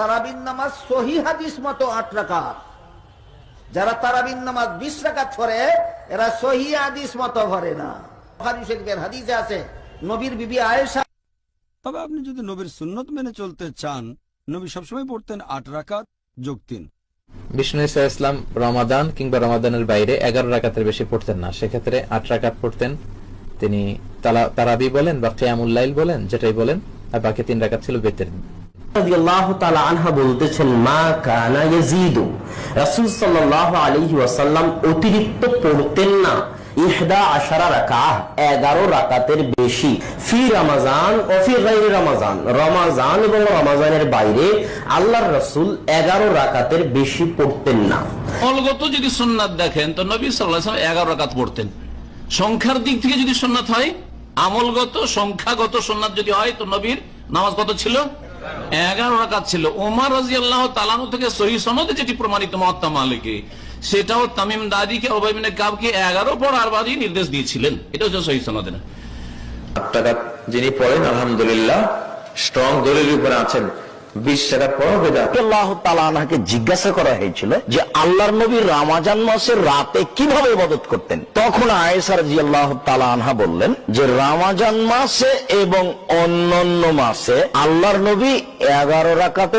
তারাবিন নামাজ সহি হাদিস মতো আট রাকাত। যারা তারাবিন নামাজ বিশ রাকাত পড়ে এরা সহি হাদিস মতো ভরে না। শরীফের হাদিসে আছে নবীর বিবি আয়েশা তবে আপনি যদি নবীর সুন্নত মেনে চলতে চান নবী সবসময় পড়তেন আট রাকাত যোগ তিন। বিষ্ণু ইসা ইসলাম রমাদান কিংবা রমাদানের বাইরে এগারো রাকাতের বেশি পড়তেন না। সেক্ষেত্রে আট রাকাত পড়তেন। তিনি তারাবি বলেন বা কেয়ামুল্লাইল বলেন যেটাই বলেন আর বাকি তিন রাকাত ছিল বেতের। অতিরিক্ত পড়তেন না। ইহদা আশারা 11 রাকাতের বেশি। ফি রমাজান ও ফি রমাজান। রমাজান এবং রমাজানের বাইরে আল্লাহর রাসূল 11 রাকাতের বেশি পড়তেন না। অলগত যদি সোননাথ দেখেন, তো নবী সাল্লাহ এগারো রাকাত পড়তেন। সংখ্যার দিক থেকে যদি সোননাথ হয়, আমলগত, সংখ্যাগত সোননাথ যদি হয়, তো নবীর নামাজ কত ছিল? এগারো রাকাত ছিল। ওমর রাজি আল্লাহ তালানু থেকে সহি সনদে যেটি প্রমাণিত মহাত্মা মালিকে, সেটাও তামিম দাদিকে ওবাইমিনে কাবকে এগারো পড়ার বাদই নির্দেশ দিয়েছিলেন। এটা হচ্ছে সহি সনদে। না যিনি পড়েন, আলহামদুলিল্লাহ, স্ট্রং দলিল উপরে আছেন। জিজ্ঞাসা করা হয়েছিল যে আল্লাহর নবী রামাজান মাসের রাতে কীভাবে ইবাদত করতেন? তখন আয়েসার জি আল্লাহ আনহা বললেন যে রামাজান মাসে এবং অন্যান্য মাসে আল্লাহর নবী এগারো রাকাতে